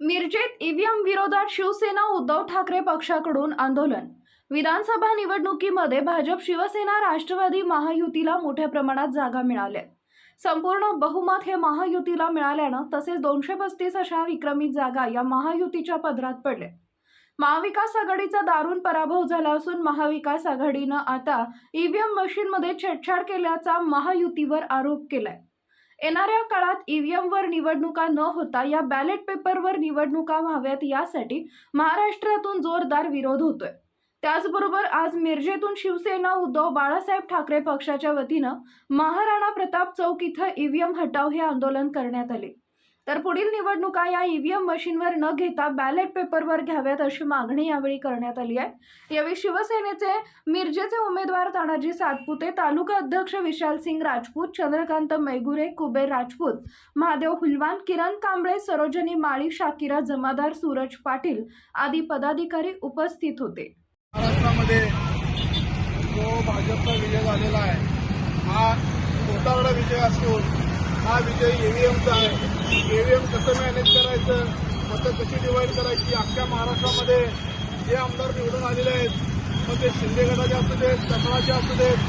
मिरजेत EVM विरोधात शिवसेना उद्धव ठाकरे पक्षाकडून आंदोलन. विधानसभा निवडणुकीमध्ये भाजप शिवसेना राष्ट्रवादी महायुतीला मोठ्या प्रमाणात जागा मिळाल्या. संपूर्ण बहुमत हे महायुतीला मिळाल्यानं तसेच दोनशे पस्तीस अशा विक्रमी जागा या महायुतीच्या पदरात पडल्या. महाविकास आघाडीचा दारुण पराभव झाला असून महाविकास आघाडीनं आता ईव्हीएम मशीनमध्ये छेडछाड केल्याचा महायुतीवर आरोप केलाय. येणाऱ्या काळात ईव्हीएमवर निवडणुका न होता या बॅलेट पेपरवर निवडणुका व्हाव्यात यासाठी महाराष्ट्रातून जोरदार विरोध होतोय. त्याचबरोबर आज मिरजेतून शिवसेना उद्धव बाळासाहेब ठाकरे पक्षाच्या वतीनं महाराणा प्रताप चौक इथं ईव्हीएम हटाव हे आंदोलन करण्यात आले. तर पुढील निवडणुका या ईव्हीएम मशीनवर न घेता बॅलेट पेपरवर घ्याव्यात अशी मागणी यावेळी करण्यात आली आहे. यावेळी शिवसेनेचे मिरजेचे उमेदवार तानाजी सातपुते तालुका अध्यक्ष विशाल सिंग राजपूत चंद्रकांत मैगुरे कुबेर राजपूत महादेव हुलवान किरण कांबळे सरोजनी माळी शाकिरा जमादार सूरज पाटील आदी पदाधिकारी उपस्थित होते. महाराष्ट्रामध्ये जो भाजपचा विजय झालेला आहे हा मोठावडा विजय असून हा विजय ईव्हीएमचा आहे. ईव्हीएम कसं मॅनेज करायचं? मतं कशी डिवाईड करायची? अख्ख्या महाराष्ट्रामध्ये जे आमदार निवडून आलेले आहेत मग ते शिंदे गटाचे असू देत कमळाचे असू देत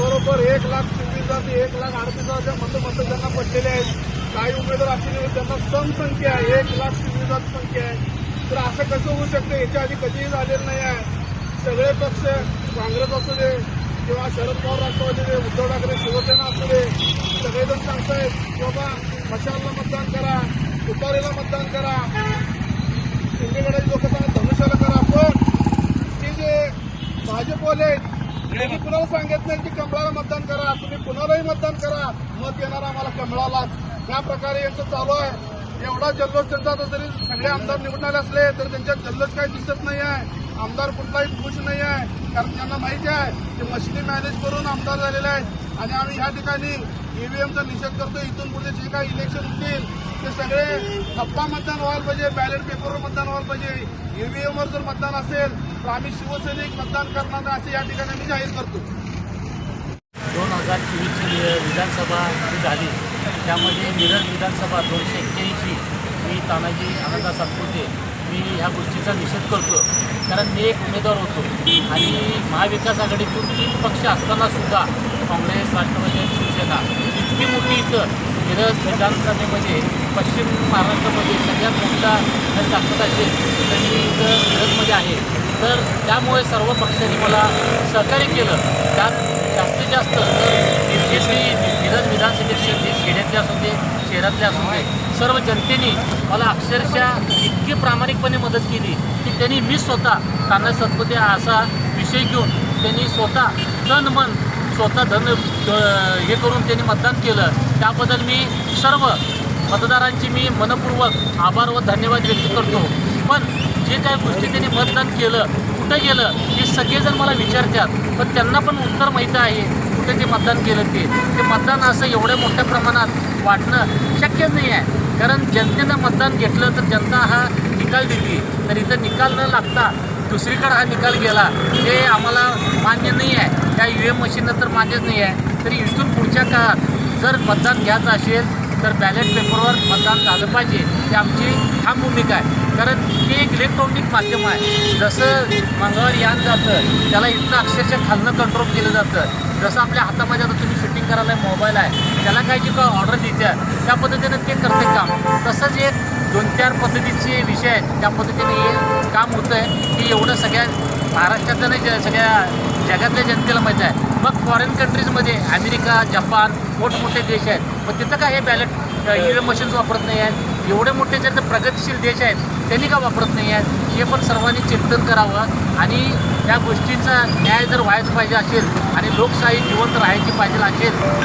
बरोबर एक लाख चोवीस हजार ते एक लाख अडतीस हजारच्या मतं मतं त्यांना पडलेले आहेत काही उमेदवार असे त्यांना सम संख्या आहे. एक लाख चोवीस हजार संख्या आहे. तर असं कसं होऊ शकतं? याच्या आधी कधीही झालेलं नाही आहे. सगळे पक्ष काँग्रेस असू दे किंवा शरद पवार राष्ट्रवादी दे उद्धव ठाकरे शिवसेना असू दे सगळेजण सांगतायत की बाबा मशालला मतदान करा तुतारीला मतदान करा. शिंदेगडाची लोक सांगत धनुष्याला करा. पण ते जे भाजपवाले त्यांनी कुणाला सांगत नाही की कमळाला मतदान करा? तुम्ही कुणालाही मतदान करा. मत येणार आम्हाला कमळालाच. त्या प्रकारे यांचं चालू आहे. एवढा जल्लोष त्यांचा आता जरी सगळे आमदार निवडून आले असले तर त्यांच्यात जल्लोष काही दिसत नाही आहे आमदार कुठलाही खुश नाही आहे कारण त्यांना माहिती आहे की मशिनी मॅनेज करून आमदार झालेले आहेत. आणि आम्ही ह्या ठिकाणी ईव्हीएमचा निषेध करतो इथून पुढे जे काही इलेक्शन होतील ते सगळे थप्पा मतदान व्हायला पाहिजे बॅलेट पेपरवर मतदान व्हायला पाहिजे. ईव्हीएमवर जर मतदान असेल तर आम्ही शिवसैनिक मतदान करणार असे या ठिकाणी आम्ही जाहीर करतो. दोन हजार चोवीसची विधानसभा झाली त्यामध्ये मिरज विधानसभा दोनशे एक्क्याऐंशी मी तानाजी आनंदा सातपुते मी ह्या गोष्टीचा निषेध करतो कारण मी एक उमेदवार होतो. आणि महाविकास आघाडीतून तीन पक्ष असताना सुद्धा काँग्रेस राष्ट्रवादी शिवसेना इतकी मोठी इथं मिरज विधानसभेमध्ये पश्चिम महाराष्ट्रामध्ये सगळ्यात मोठा जर ताकद असेल तर मी इथं मिरजमध्ये आहे. तर त्यामुळे सर्व पक्षांनी मला सहकार्य केलं. त्यात जास्तीत जास्त तर निर्देशही मिरज विधानसभेचे जे खेड्यातले असू दे शहरातले असू दे सर्व जनतेने मला अक्षरशः इतकी प्रामाणिकपणे मदत केली की त्यांनी मी स्वतः ताना सतपती असा विषय घेऊन त्यांनी स्वतः तन मन स्वतः धन हे करून त्यांनी मतदान केलं. त्याबद्दल मी सर्व मतदारांची मी मनपूर्वक आभार व धन्यवाद व्यक्त करतो. पण जे काही गोष्टी त्यांनी मतदान केलं कुठं गेलं हे सगळेजण मला विचारतात. पण त्यांना पण उत्तर माहीत आहे कुठे ते मतदान केलं ते. ते मतदान असं एवढ्या मोठ्या प्रमाणात वाटणं शक्य नाही आहे. कारण जनतेनं मतदान घेतलं तर जनता हा निकाल देते. तर इथं निकाल न लागता दुसरीकडे हा निकाल गेला हे आम्हाला मान्य नाही आहे. त्या यू एम मशीननं तर मान्यच नाही आहे. तरी इथून पुढच्या काळात जर मतदान घ्यायचं असेल तर बॅलेट पेपरवर मतदान झालं पाहिजे. ही आमची ठाम भूमिका आहे. कारण हे एक इलेक्ट्रॉनिक माध्यम आहे. जसं मंगळवार यान जातं त्याला इथं अक्षरशः खालनं कंट्रोल केलं जातं. जसं आपल्या हातामध्ये आता तुम्ही शूटिंग करायला मोबाईल आहे त्याला काय जी काय ऑर्डर देत्या त्या पद्धतीनं ते करते काम. तसंच एक दोन चार पद्धतीचे विषय आहेत. त्या पद्धतीने हे काम होतं आहे की एवढं सगळ्या महाराष्ट्रातल्या नाही ज- सगळ्या जगातल्या जनतेला माहीत आहे. मग फॉरेन कंट्रीजमध्ये अमेरिका जपान मोठमोठे देश आहेत. पण तिथं काय हे बॅलेट ईव्हीएम मशीन्स वापरत नाही आहेत. एवढे मोठे जे प्रगतिशील देश आहेत त्यांनी का वापरत नाही आहेत? हे पण सर्वांनी चिंतन करावं. आणि त्या गोष्टींचा न्याय जर व्हायचा पाहिजे असेल आणि लोकशाही जिवंत राहायची पाहिजे असेल